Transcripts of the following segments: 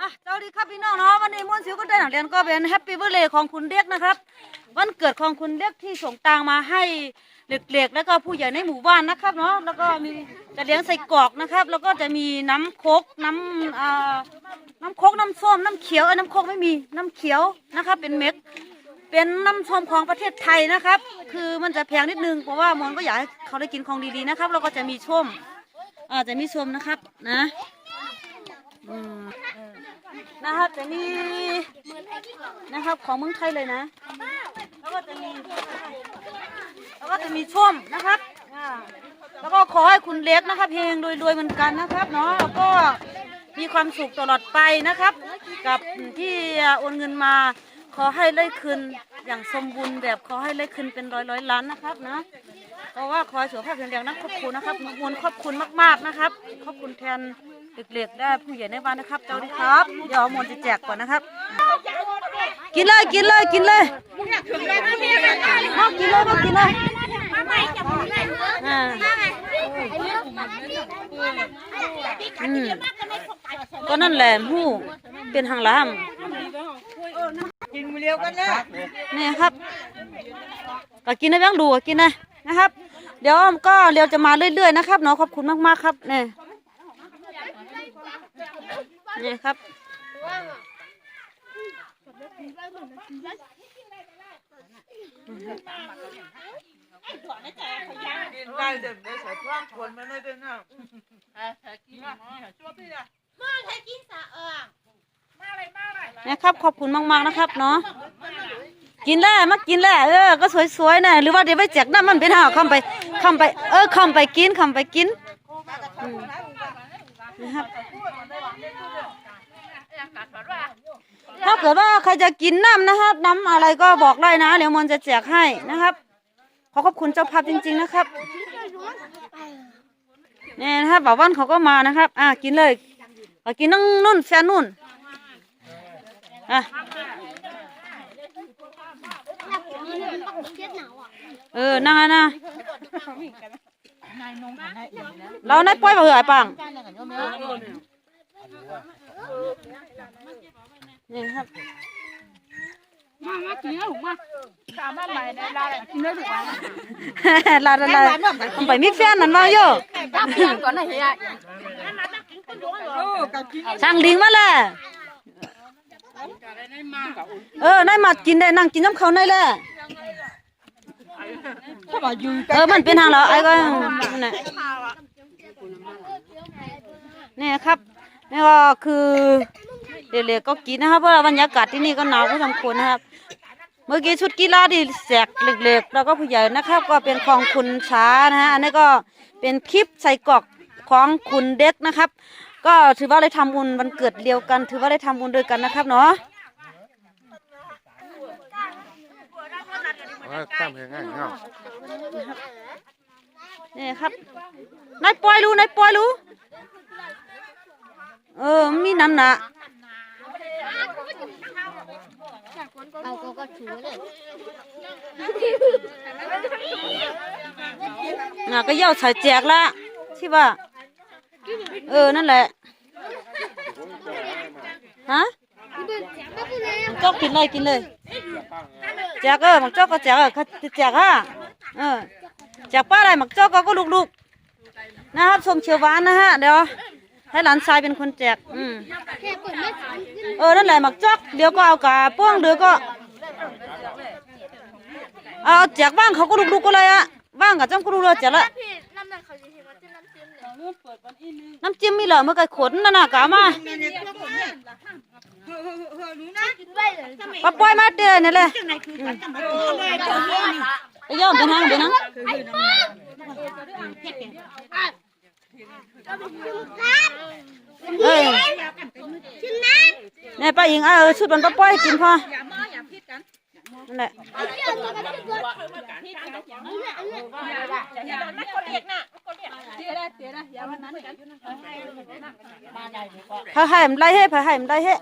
อะสวัสดีครับพี่น้องเนาะวันนี้ม้วนสิวก็ได้หนังเรียนก็เป็นแฮปปี้เบ t ร์ a เ y ของคุณเด็กนะครับ วันเกิดของคุณเด็กที่ส่งตังมาให้เด็กๆแล้วก็ผู้ใหญ่ในหมู่บ้านนะครับเนาะแล้วก็มีจะเลี้ยงใส่กรอกนะครับ แล้วก็จะมีน้ำโคกน้ำอ่าน้ำโคกน้ำส้มน้ำเขียวเออน้ำโคกไม่มีน้ำเขียวนะครับ เป็นเม็ดเป็นน้ำส้มของประเทศไทยนะครับ คือมันจะแพงนิดนึงเพราะว่ามอนก็อยากให้เขาได้กินของดีๆนะครับ แล้วก็จะมีส้มอาจจะมีส้มนะครับนะอืม นะครับจะมีนะครับของเมืองไทยเลยนะ แล้วก็จะมีแล้วก็จะมีส้มนะครับอ่าแล้วก็ขอให้คุณเล็กนะครับเพลงรวยๆเหมือนกันนะครับเนาะแล้วก็มีความสุขตลอดไปนะครับ กับที่โอนเงินมาขอให้ได้คืนอย่างสมบูรณ์แบบขอให้ได้คืนเป็นร้อยร้อยล้านนะครับนะเพราะว่าขอให้สุขภาพแข็งแรงนะขอบคุณนะครับมวลขอบคุณมากๆนะครับ ขอบคุณแทน เด็กๆได้ผู้ใหญ่ในบ้านนะครับเจ้าดีครับเดี๋ยวมวลจะแจกก่อนนะครับ กินเลยกินเลยกินเลยมากินเลยมากินเลยอ่าอืมก็นั่นแหละหู้เป็นหางลามกินเร็วกันแล้วนี่ครับก็กินได้บ้างดูกินได้นะครับ เดี๋ยวก็เดี๋ยวจะมาเรื่อยๆนะครับเนาะขอบคุณมากๆครับเนี่ย นี่ครับได้เดินได้ใส่ร่างคนมาเลยเดินน่ะนะครับขอบคุณมากๆนะครับเนาะกินแล้วมากินแล้วเออก็สวยๆนะหรือว่าเดี๋ยวไปแจกน้ำมันเป็นห่าคำไปคำไป เออคำไปกินคำไปกินอืม นะครับ ถ้าเกิดว่าใครจะกินน้ำนะครับ น้ำอะไรก็บอกได้นะ เดี๋ยวมนจะแจกให้นะครับ ขอขอบคุณเจ้าภาพจริง ๆ นะครับเนี่ยนะครับบ่าววันเขาก็มานะครับ อะกินเลยเกินนั่งนุ่นแฟนนุ่นอะเออนั่งนะ เราในป้อยบ่เหรอไอ้ปังนี่ครับมามากินแล้วถูกม เลยกินได้ถูกไหมลาลาลาต้องไปมีแฟนนั่นมาโยตั้งเพียงก่อนนะเฮียโอ้กับกินช่างลิงมาแหละเออนายมัดกินได้นั่งกินน้ำเขาในแหละถ้ามาอยู่เออมันเป็นทางแล้วไอ้ก็นั่นี่ครับนี่ก็คือเด็กๆก็กินนะครับเพราะว่าบรรยากาศที่นี่ก็หนาวพอสมควรนะครับ เมื่อกี้ชุดกีฬาที่แจกเล็กๆแล้วก็ผู้ใหญ่นะครับ ก็เป็นของคุณช้านะฮะอันนี้ก็เป็นคลิปใส่กรอกของคุณเด็กนะครับ ก็ถือว่าได้ทำบุญวันเกิดเดียวกัน ถือว่าได้ทำบุญด้วยกันนะครับเนาะ ว่าตั้งเพลงง่ายเนาะนี่ครับนายปล่อยรู้นายปล่อยรู้เออมีน้ำหนักเอาก็ก็ถือเลยน่ะก็ย่อใส่แจกละที่ว่าเออ นั่นแหละ ฮะมันจอกกินเลยกินเลย แจกเออหมักจอกก็แจกเออเขาแจกฮะเออแจกป้าอะไรหมักจอกก็ก็ลูกๆนะครับชมเชียวหวานนะฮะเดี๋ยวให้หลานชายเป็นคนแจกอืมแค่เปิดไม่ทันเออนั่นแหละหมักจอกเดี๋ยวก็เอากาป้วงเดี๋ยวก็เอาแจกบ้างเขาก็ลูกๆก็เลยอะบ้างกับจ้ำก็รู้เลยแจกละพี่น้ำมันเขาจะเห็นว่าจะน้ำเต็มเลยน้ำจิ้มมีเหรอเมื่อกี้ขนนั่นน่ะกามา เนี่ยเนี่ยพวกผมเนี่ยเฮ้อเฮ้อเฮ้อรู้นะกินได้ เลยปะปล่อยมาเตือนนี่แหละจังไหนคือกันจังไหนคือเลยตัวนี้นี่ไอ้ย่อมเป็นหางเป็นหางเอ้ยเนี่ยป้าหญิงเอาเออชุดมันป้าป้อยกินพอนั่นแหละพาให้มันไล่ให้พาให้มันไล่ให้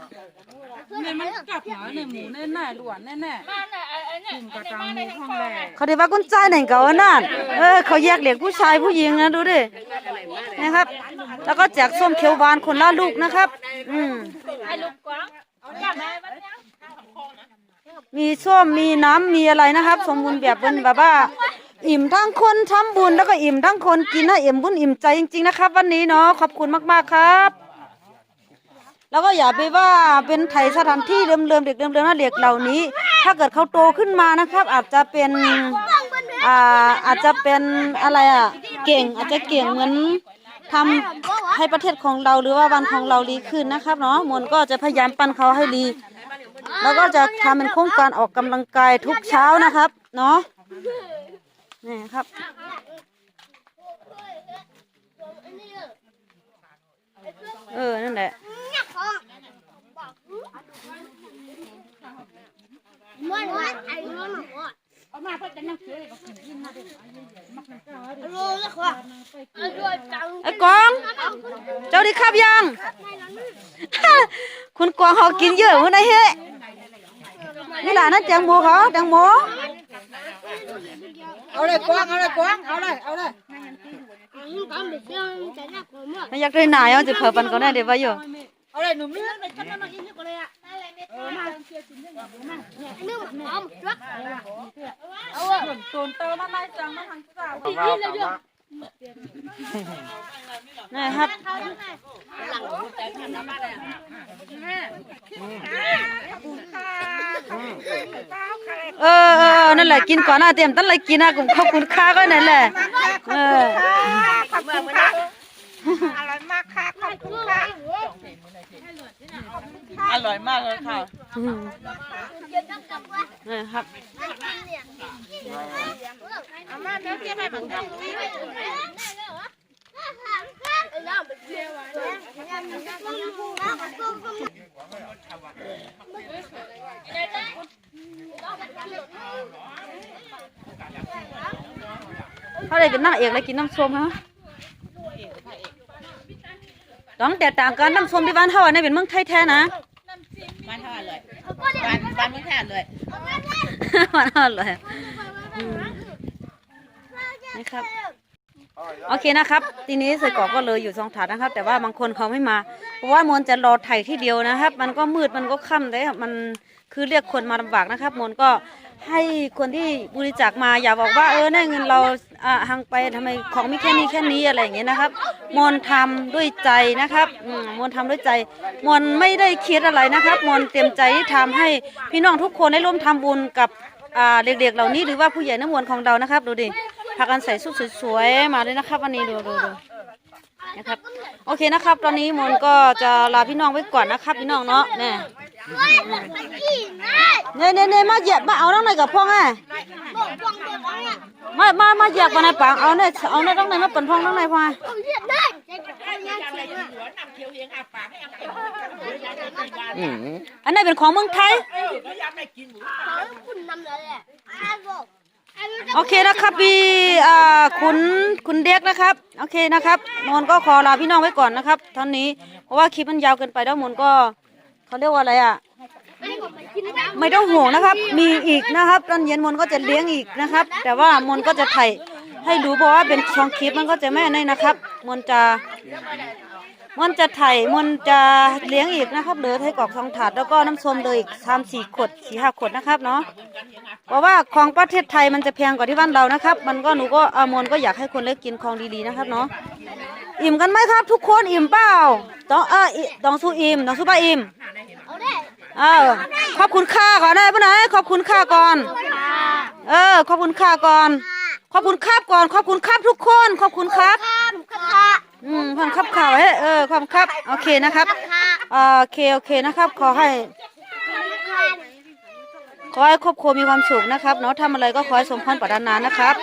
เนี่ยมันกลับหัวเนี่ยหมูแน่ๆหลวนแน่ๆกลุ่มกระจังหมูข้างแรกเขาเรียกว่ากุญแจไหนเก่านั่นเออเขาแยกเหล็กผู้ชายผู้หญิงนะดูดินะครับ แล้วก็แจกส้มเขียวหวานคนละลูกนะครับ อืมมีส้มมีน้ำมีอะไรนะครับ สมบูรณ์แบบเป็นแบบว่า อิ่มทั้งคนทำบุญแล้วก็อิ่มทั้งคนกินนะอิ่มบุญอิ่มใจจริงๆนะครับ วันนี้เนาะขอบคุณมากๆครับ แล้วก็อย่าไปว่าเป็นไถสถานที่เดิมๆเด็กเดิมๆนะเด็กเหล่านี้ ถ้าเกิดเขาโตขึ้นมานะครับ อาจจะเป็นอ่าอาจจะเป็นอะไรอะเก่งอาจจะเก่งเหมือนทำให้ประเทศของเราหรือว่าวันของเราดีขึ้นนะครับเนาะมนก็จะพยายามปั้นเขาให้ดี แล้วก็จะทำเป็นโครงการออกกำลังกายทุกเช้านะครับ เนาะ นี่ครับเออ นั่นแหละเอามาเพื่อจะนั่งเฉยไอ้กวางเจ้าได้ขับยัง คุณกวางเขากินเยอะเมั้งนะเฮ้นี่แหละนั่นแตงโมเขาแตงโม เอาเลยกวางเอาเลยกวางเอาเลยเอาเลยไม่อยากได้หนาเอาจะเผื่อปันก็ได้เดี๋ยวไปอยู่เอาเลยหนุ่มนี่โซนเตอร์มาไล่จังมาทางเจ้า นะครับเออเออนั่นแหละกินก่อนนะเตรียมตั้งไรกินนะผมขอบคุณค่าก็นั่นแหละเออขอบคุณค่ะอร่อยมากค่ะขอบคุณค่ะ อร่อยมากเลยค่ะนะครับอาม่าเดี๋ยวเจ๊ไปบังคับเขาเลยเป็นนางเอกเลยกินน้ำส้มฮะ ต้องแต่ต่างกันน้ำส้มที่บ้านเฮาอันนี้เป็นเมืองไทยแท้นะบ้านเท่าเลยบ้านบ้านเมืองแค่เลยมันอร่อยอืมนี่ครับโอเคนะครับ ทีนี้ใส่กรอกก็เลยอยู่สองถาดนะครับ แต่ว่าบางคนเขาไม่มา เพราะว่ามนจะรอไถ่ที่เดียวนะครับ มันก็มืดมันก็ค่ำเลยมันคือเรียกคนมาลำบากนะครับ มนก็ ให้คนที่บริจาคมาอย่าบอกว่าเออได้เงินเราอ่าหังไปทำไมของมีแค่นี้แค่นี้อะไรอย่างเงี้ยนะครับมนทำด้วยใจนะครับอืมมนทำด้วยใจมนไม่ได้คิดอะไรนะครับมนเต็มใจที่ทำให้พี่น้องทุกคนได้ร่วมทำบุญกับอ่าเด็กๆ เหล่านี้หรือว่าผู้ใหญ่น้ำมวลของเรานะครับ ดูดิพากันใส่ชุดสวยๆมาเลยนะครับ วันนี้ดูดูดู นะครับโอเคนะครับ ตอนนี้มนก็จะลาพี่น้องไว้ก่อนนะครับ พี่น้องเนาะเนี่ย เนี่ยเนี่ยเนี่ยมาเหยียบมาเอาตั้งไหนกับพ่องอะมามามาเหยียบกันในปางเอาเนี่ยเอาเนี่ยตั้งไหนมาเป็นพ่องตั้งไหนพ่ออะอันนี้เป็นของเมืองไทยโอเคนะครับพี่คุณคุณเด็กนะครับ โอเคนะครับมนก็ขอลาพี่น้องไว้ก่อนนะครับท่านนี้เพราะว่าคลิปมันยาวเกินไปแล้วมนก็ เขาเรียกว่าอะไรอะ ไม่ต้องห่วงนะครับ มีอีกนะครับตอนเย็นมนก็จะเลี้ยงอีกนะครับ แต่ว่ามนก็จะถ่ายให้ดูเพราะว่าเป็นช่องคลิปมันก็จะไม่ได้นะครับ มนจะ มันจะไถ่ายมนจะเลี้ยงอีกนะครับเหลือไทยกรอกทองถาดแล้วก็น้ำส้มเลยอีกสามสี่ขวดสี่ห้าขวดนะครับเนาะเพราะว่าของประเทศไทยมันจะแพงกว่าที่บ้านเรานะครับ มันก็หนูก็อามนก็อยากให้คนเล็กกินของดีๆนะครับเนาะอิ่มกันไหมครับ ทุกคนอิ่มเปล่าต้องเออต้องสู้อิ่มต้องสู้ป้าอิ่มเออขอบคุณค่าก่อนได้ปะไหนขอบคุณค่าก่อน เออ ขอบคุณค่าก่อน ขอบคุณครับก่อน ขอบคุณครับทุกคน ขอบคุณครับ อืมขอบคุณครับข่าวเฮ้ยเออขอบคุณครับโอเคนะครับเอ่อโอเคโอเคนะครับ ขอให้ ขอให้ครอบครัวมีความสุขนะครับเนาะทำอะไรก็ขอให้สมพรปรารถนานะครับ